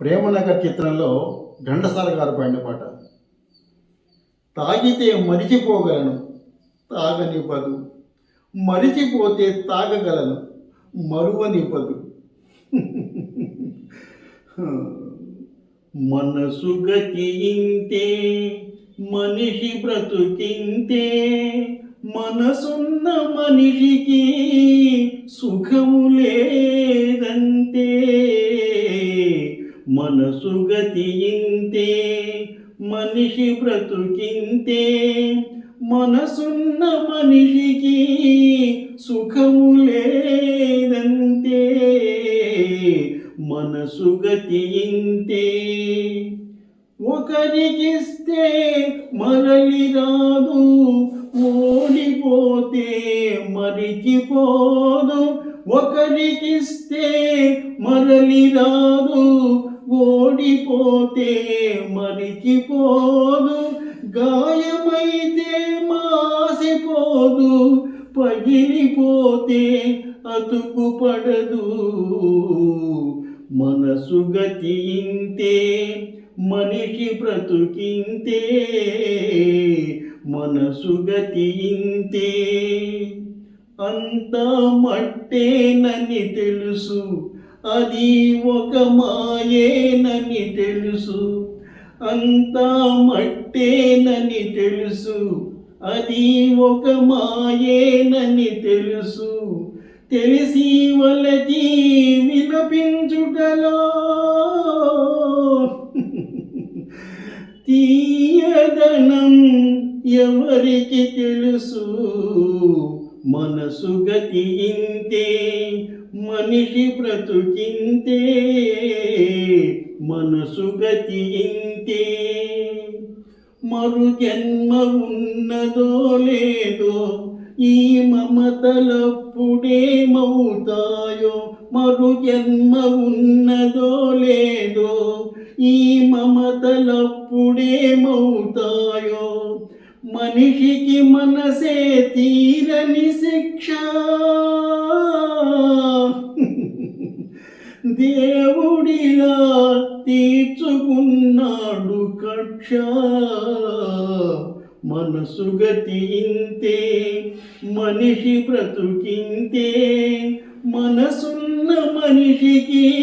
ప్రేమనగర్ చిత్రంలో ఘంటసాల గారు పాడిన పాట. తాగితే మరిచిపోగలను తాగనివ్వదు. మరిచిపోతే తాగగలను మరువనివ్వదు. మనసు గతింతే మనిషి బ్రతుకింతే మనసున్న మనిషికి సుఖము లేదంతే మనసు గతి ఇంతే మనిషి బ్రతుకింతే మనసున్న మనిషికి సుఖము లేదంతే మనసు గతి ఇంతే ఒకరికిస్తే మరలి రాదు ఓడిపోతే మరిచిపోదు ఒకరికిస్తే మరలి రాదు ఓడిపోతే మరిచిపోదు. గాయమైతే మాసిపోదు. పగిలిపోతే అతుకు పడదు మనసు గతింతే మనిషి బ్రతుకింతే మనసు గతింతే. అంతా మట్టేనని తెలుసు. అది ఒక మాయేనని తెలుసు. అంతా మట్టేనని తెలుసు. అది ఒక మాయేనని తెలుసు. తెలిసి వలది విలపించుటలో తీయదనం ఎవరికి తెలుసు? మనసు గతి ఇంతే మనిషి బ్రతుకింతే మనసు గతి ఇంతే మరు జన్మ ఉన్నదో లేదో ఈ మమతలప్పుడేమవుతాయో మరు జన్మ ఉన్నదో లేదో ఈ మమతలప్పుడేమవుతాయో మనిషికి మనసే తీరని శిక్ష. దేవుడిలా తీర్చుకున్నాడు కక్ష. మనసు గతి ఇంతే మనిషి బ్రతుకింతే మనసున్న మనిషికి